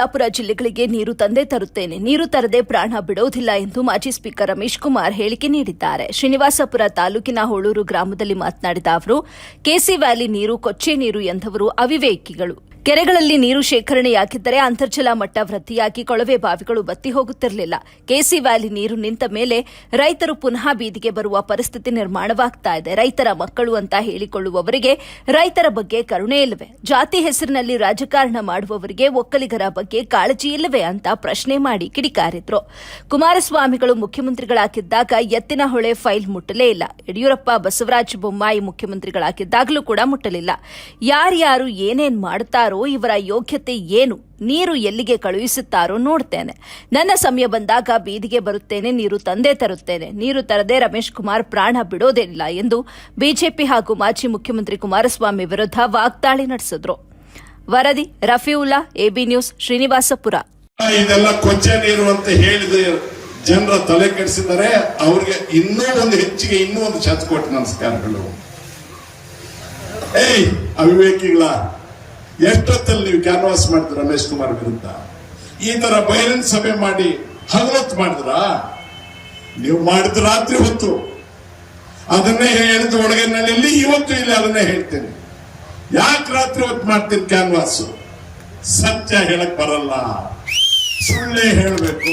ಚಿಕ್ಕಬಳ್ಳಾಪುರ ಜಿಲ್ಲೆಗಳಿಗೆ ನೀರು ತಂದೆ ತರುತ್ತೇನೆ. ನೀರು ತರದೆ ಪ್ರಾಣ ಬಿಡೋದಿಲ್ಲ ಎಂದು ಮಾಜಿ ಸ್ಪೀಕರ್ ರಮೇಶ್ ಕುಮಾರ್ ಹೇಳಿಕೆ ನೀಡಿದ್ದಾರೆ. ಶ್ರೀನಿವಾಸಪುರ ತಾಲೂಕಿನ ಹೋಳೂರು ಗ್ರಾಮದಲ್ಲಿ ಮಾತನಾಡಿದ ಅವರು, ಕೆಸಿ ವ್ಯಾಲಿ ನೀರು, ಕೊಚ್ಚೆ ನೀರು ಎಂದವರು ಅವಿವೇಕಿಗಳು. ಕೆರೆಗಳಲ್ಲಿ ನೀರು ಶೇಖರಣೆಯಾಗಿದ್ದರೆ ಅಂತರ್ಜಲ ಮಟ್ಟ ವೃದ್ಧಿಯಾಗಿ ಕೊಳವೆ ಬಾವಿಗಳು ಬತ್ತಿ ಹೋಗುತ್ತಿರಲಿಲ್ಲ. ಕೆಸಿ ವ್ಯಾಲಿ ನೀರು ನಿಂತ ಮೇಲೆ ರೈತರು ಪುನಃ ಬೀದಿಗೆ ಬರುವ ಪರಿಸ್ಥಿತಿ ನಿರ್ಮಾಣವಾಗ್ತಾ ಇದೆ. ರೈತರ ಮಕ್ಕಳು ಅಂತ ಹೇಳಿಕೊಳ್ಳುವವರಿಗೆ ರೈತರ ಬಗ್ಗೆ ಕರುಣೆ ಇಲ್ಲವೆ? ಜಾತಿ ಹೆಸರಿನಲ್ಲಿ ರಾಜಕಾರಣ ಮಾಡುವವರಿಗೆ ಒಕ್ಕಲಿಗರ ಬಗ್ಗೆ ಕಾಳಜಿ ಇಲ್ಲವೇ ಅಂತ ಪ್ರಶ್ನೆ ಮಾಡಿ ಕಿಡಿಕಾರಿದ್ರು. ಕುಮಾರಸ್ವಾಮಿಗಳು ಮುಖ್ಯಮಂತ್ರಿಗಳಾಗಿದ್ದಾಗ ಎತ್ತಿನ ಹೊಳೆ ಫೈಲ್ ಮುಟ್ಟಲೇ ಇಲ್ಲ. ಯಡಿಯೂರಪ್ಪ, ಬಸವರಾಜ ಬೊಮ್ಮಾಯಿ ಮುಖ್ಯಮಂತ್ರಿಗಳಾಗಿದ್ದಾಗಲೂ ಕೂಡ ಮುಟ್ಟಲಿಲ್ಲ. ಯಾರ್ಯಾರು ಏನೇನ್ ಮಾಡ್ತಾರೋ ಇವರ ಯೋಗ್ಯತೆ ಏನು, ನೀರು ಎಲ್ಲಿಗೆ ಕಳುಹಿಸುತ್ತಾರೋ ನೋಡ್ತೇನೆ. ನನ್ನ ಸಮಯ ಬಂದಾಗ ಬೀದಿಗೆ ಬರುತ್ತೇನೆ, ನೀರು ತಂದೆ ತರುತ್ತೇನೆ. ನೀರು ತರದೆ ರಮೇಶ್ ಕುಮಾರ್ ಪ್ರಾಣ ಬಿಡೋದಿಲ್ಲ ಎಂದು ಬಿಜೆಪಿ ಹಾಗೂ ಮಾಜಿ ಮುಖ್ಯಮಂತ್ರಿ ಕುಮಾರಸ್ವಾಮಿ ವಿರುದ್ಧ ವಾಗ್ದಾಳಿ ನಡೆಸಿದ್ರು. ವರದಿ, ರಫಿವುಲ್ಲಾ, ಎಬಿ ನ್ಯೂಸ್, ಶ್ರೀನಿವಾಸಪುರ. ಇದೆಲ್ಲ ಕೊಚ್ಚೆ ನೀರು ಅಂತ ಹೇಳಿದ ಜನರ ತಲೆ ಕೆಡಿಸಿದರೆ ಅವ್ರಿಗೆ ಇನ್ನೂ ಒಂದು ಹೆಚ್ಚಿಗೆ, ಇನ್ನೂ ಒಂದು ಶತಕೋಟಿ ನಮಸ್ಕಾರಗಳು. ಏಯ್, ಅವಿವೇಕಿಗಳ. ಎಷ್ಟೊತ್ತಲ್ಲಿ ನೀವು ಕ್ಯಾನ್ವಾಸ್ ಮಾಡಿದ್ರ ರಮೇಶ್ ಕುಮಾರ್ ವಿರುದ್ಧ. ಈ ತರ ಬಹಿರಂಗ ಸಭೆ ಮಾಡಿ ಹಗಲೊತ್ತು ಮಾಡಿದ್ರ? ನೀವು ಮಾಡಿದ ರಾತ್ರಿ ಹೊತ್ತು. ಅದನ್ನೇ ಹೇಳಿದ ಒಳಗಿನಲ್ಲಿ ಇವತ್ತು ಇಲ್ಲಿ ಅದನ್ನೇ ಹೇಳ್ತೇನೆ. ಯಾಕೆ ರಾತ್ರಿ ಹೊತ್ತು ಮಾಡ್ತೀನಿ ಕ್ಯಾನ್ವಾಸ್ ಸತ್ಯ ಹೇಳಕ್ ಬರಲ್ಲ. ಸುಳ್ಳೇ ಹೇಳಬೇಕು.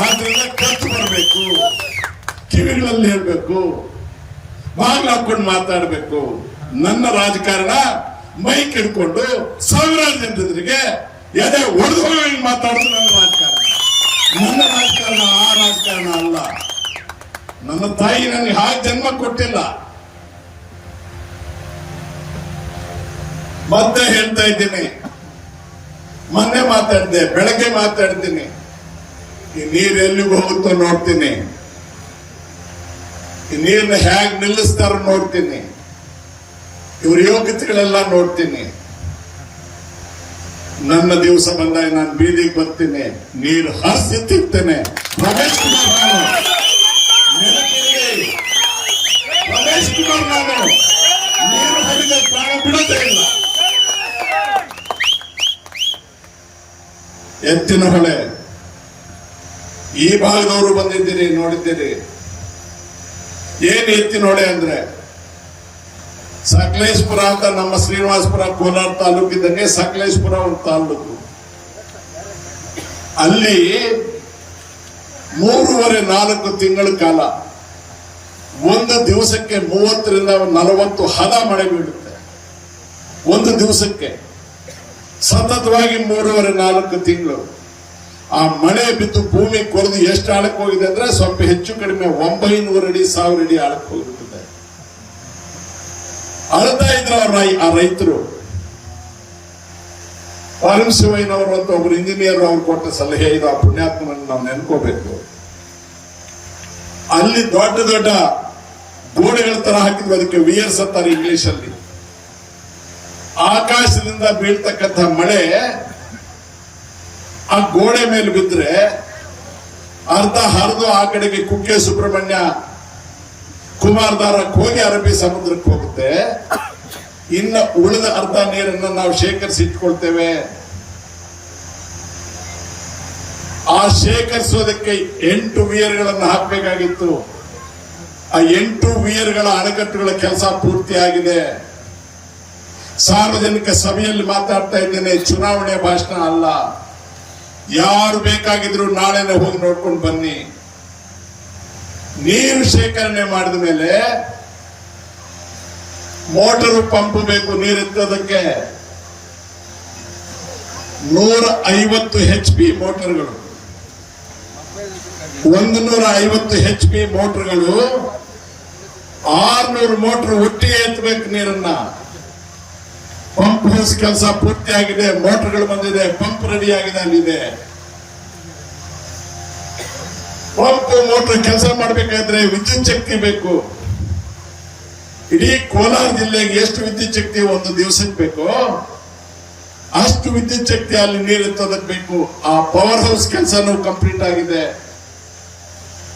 ಆದ್ರಿಂದ ಖರ್ಚು ಬರಬೇಕು. ಕಿವಿಗಳಲ್ಲಿ ಹೇಳಬೇಕು. ಬಾಗ್ಲಾಕೊಂಡು ಮಾತಾಡಬೇಕು. ನನ್ನ ರಾಜಕಾರಣ ಮೈಕ್ ಹಿಡ್ಕೊಂಡು ಸಾವಿರಾರು ಜನರಿಗೆ ಎದೆ ಒಡೆದು ಮಾತಾಡೋದು ನನ್ನ ರಾಜಕಾರಣ. ನನ್ನ ರಾಜಕಾರಣ ಆ ರಾಜಕಾರಣ ಅಲ್ಲ. ನನ್ನ ತಾಯಿ ನನಗೆ ಹಾಗೆ ಜನ್ಮ ಕೊಟ್ಟಿಲ್ಲ. ಮತ್ತೆ ಹೇಳ್ತಾ ಇದ್ದೀನಿ. ಮೊನ್ನೆ ಮಾತಾಡಿದೆ ಬೆಳಗ್ಗೆ ಮಾತಾಡ್ತೀನಿ ಈ ನೀರು ಎಲ್ಲಿಗೆ ಹೋಗುತ್ತೋ ನೋಡ್ತೀನಿ. ಈ ನೀರನ್ನ ಹೇಗ್ ನಿಲ್ಲಿಸ್ತಾರೋ ನೋಡ್ತೀನಿ. ಇವ್ರ ಯೋಗ್ಯತೆಗಳೆಲ್ಲ ನೋಡ್ತೀನಿ. ನನ್ನ ದಿವಸ ಬಂದಾಗ ನಾನು ಬೀದಿಗೆ ಬರ್ತೀನಿ. ನೀರು ಹರಿಸಿ ತಿಂತೇನೆ. ರಮೇಶ್ ಕುಮಾರ್. ರಮೇಶ್ ಕುಮಾರ್ ನಾನು. ನೀರು ಹರಿದ ಪ್ರಾಣ ಬಿಡೋದೇ ಇಲ್ಲ. ಎತ್ತಿನ ಹೊಳೆ. ಈ ಭಾಗದವರು ಬಂದಿದ್ದೀರಿ, ನೋಡಿದ್ದೀರಿ. ಏನ್ ಎತ್ತಿನ ಹೊಳೆ ಅಂದ್ರೆ? ಸಕಲೇಶ್ಪುರ ಅಂತ ನಮ್ಮ ಶ್ರೀನಿವಾಸಪುರ ಕೋಲಾರ ತಾಲೂಕಿದ್ದಂಗೆ ಸಕಲೇಶ್ಪುರ ಒಂದು ತಾಲೂಕು. ಅಲ್ಲಿ ಮೂರುವರೆ ನಾಲ್ಕು ತಿಂಗಳ ಕಾಲ ಒಂದು ದಿವಸಕ್ಕೆ ಮೂವತ್ತರಿಂದ ನಲವತ್ತು ಹದ ಮಳೆ ಬೀಳುತ್ತೆ. ಒಂದು ದಿವಸಕ್ಕೆ ಸತತವಾಗಿ ಮೂರುವರೆ ನಾಲ್ಕು ತಿಂಗಳು. ಆ ಮಳೆ ಬಿದ್ದು ಭೂಮಿ ಕೊರೆದು ಎಷ್ಟು ಆಳಕ್ಕೆ ಹೋಗಿದೆ ಅಂದ್ರೆ ಸ್ವಲ್ಪ ಹೆಚ್ಚು ಕಡಿಮೆ ಒಂಬೈನೂರು ಅಡಿ, ಸಾವಿರ ಅಡಿ ಆಳಕ್ಕೆ ಹೋಗಿರ್ತದೆ ಅಳ್ತಾ ಇದ್ರು ಅವ್ರ ಆ ರೈತರು. ಪಾರಂ ಶಿವಯ್ಯನವರು ಅಂತ ಒಬ್ರು ಇಂಜಿನಿಯರ್ ಅವ್ರು ಕೊಟ್ಟ ಸಲಹೆ ಇದು, ಆ ಪುಣ್ಯಾತ್ಮನ ನಾವು ನೆನ್ಕೋಬೇಕು. ಅಲ್ಲಿ ದೊಡ್ಡ ದೊಡ್ಡ ಗೋಡೆಗಳ ತರ ಹಾಕಿದ್ವಿ ಅದಕ್ಕೆ ವಿಯರ್ಸ್ ಅಂತಾರೆ ಇಂಗ್ಲಿಷ್ ಅಲ್ಲಿ ಆಕಾಶದಿಂದ ಬೀಳ್ತಕ್ಕಂಥ ಮಳೆ ಆ ಗೋಡೆ ಮೇಲೆ ಬಿದ್ರೆ ಅರ್ಧ ಹರಿದು ಆ ಕಡೆಗೆ ಕುಕ್ಕೆ ಸುಬ್ರಹ್ಮಣ್ಯ ಕುಮಾರಧಾರಕ್ಕೆ ಹೋಗಿ ಅರಬ್ಬಿ ಸಮುದ್ರಕ್ಕೆ ಹೋಗುತ್ತೆ. ಇನ್ನು ಉಳಿದ ಅರ್ಧ ನೀರನ್ನು ನಾವು ಶೇಖರಿಸಿ ಇಟ್ಕೊಳ್ತೇವೆ ಆ ಶೇಖರಿಸೋದಕ್ಕೆ ಎಂಟು ವಿಯರ್ಗಳನ್ನು ಹಾಕಬೇಕಾಗಿತ್ತು. ಆ ಎಂಟು ವಿಯರ್ಗಳ ಅಣೆಕಟ್ಟುಗಳ ಕೆಲಸ ಪೂರ್ತಿಯಾಗಿದೆ. ಸಾರ್ವಜನಿಕ ಸಭೆಯಲ್ಲಿ ಮಾತಾಡ್ತಾ ಇದ್ದೇನೆ, ಚುನಾವಣೆ ಭಾಷಣ ಅಲ್ಲ. ಯಾರು ಬೇಕಾಗಿದ್ರು ನಾಳೆನೆ ಹೋಗಿ ನೋಡ್ಕೊಂಡು ಬನ್ನಿ. ನೀರು ಶೇಖರಣೆ ಮಾಡಿದ ಮೇಲೆ ಮೋಟರು ಪಂಪ್ ಬೇಕು ನೀರು ಎತ್ತೋದಕ್ಕೆ ನೂರ ಐವತ್ತು ಹೆಚ್ ಪಿ ಮೋಟರ್ಗಳು. ಒಂದು ನೂರ ಐವತ್ತು ಹೆಚ್ ಪಿ ಮೋಟರ್ಗಳು, ಆರ್ನೂರು ಮೋಟರ್ ಒಟ್ಟಿಗೆ ಎತ್ತಬೇಕು ನೀರನ್ನ. ಪಂಪ್ ಹೌಸ್ ಕೆಲಸ ಪೂರ್ತಿ ಆಗಿದೆ ಮೋಟರ್ಗಳು ಬಂದಿದೆ, ಪಂಪ್ ರೆಡಿ ಆಗಿದೆ ಅಲ್ಲಿದೆ. ಮೋಟರ್ ಕೆಲಸ ಮಾಡಬೇಕಾದ್ರೆ ವಿದ್ಯುತ್ ಶಕ್ತಿ ಬೇಕು. ಇಡೀ ಕೋಲಾರ ಜಿಲ್ಲೆಗೆ ಎಷ್ಟು ವಿದ್ಯುತ್ ಶಕ್ತಿ ಒಂದು ದಿವಸಕ್ಕೆ ಬೇಕು, ಅಷ್ಟು ವಿದ್ಯುತ್ ಶಕ್ತಿ ಅಲ್ಲಿ ನೀರು ಬೇಕು. ಆ ಪವರ್ ಹೌಸ್ ಕೆಲಸನೂ ಕಂಪ್ಲೀಟ್ ಆಗಿದೆ.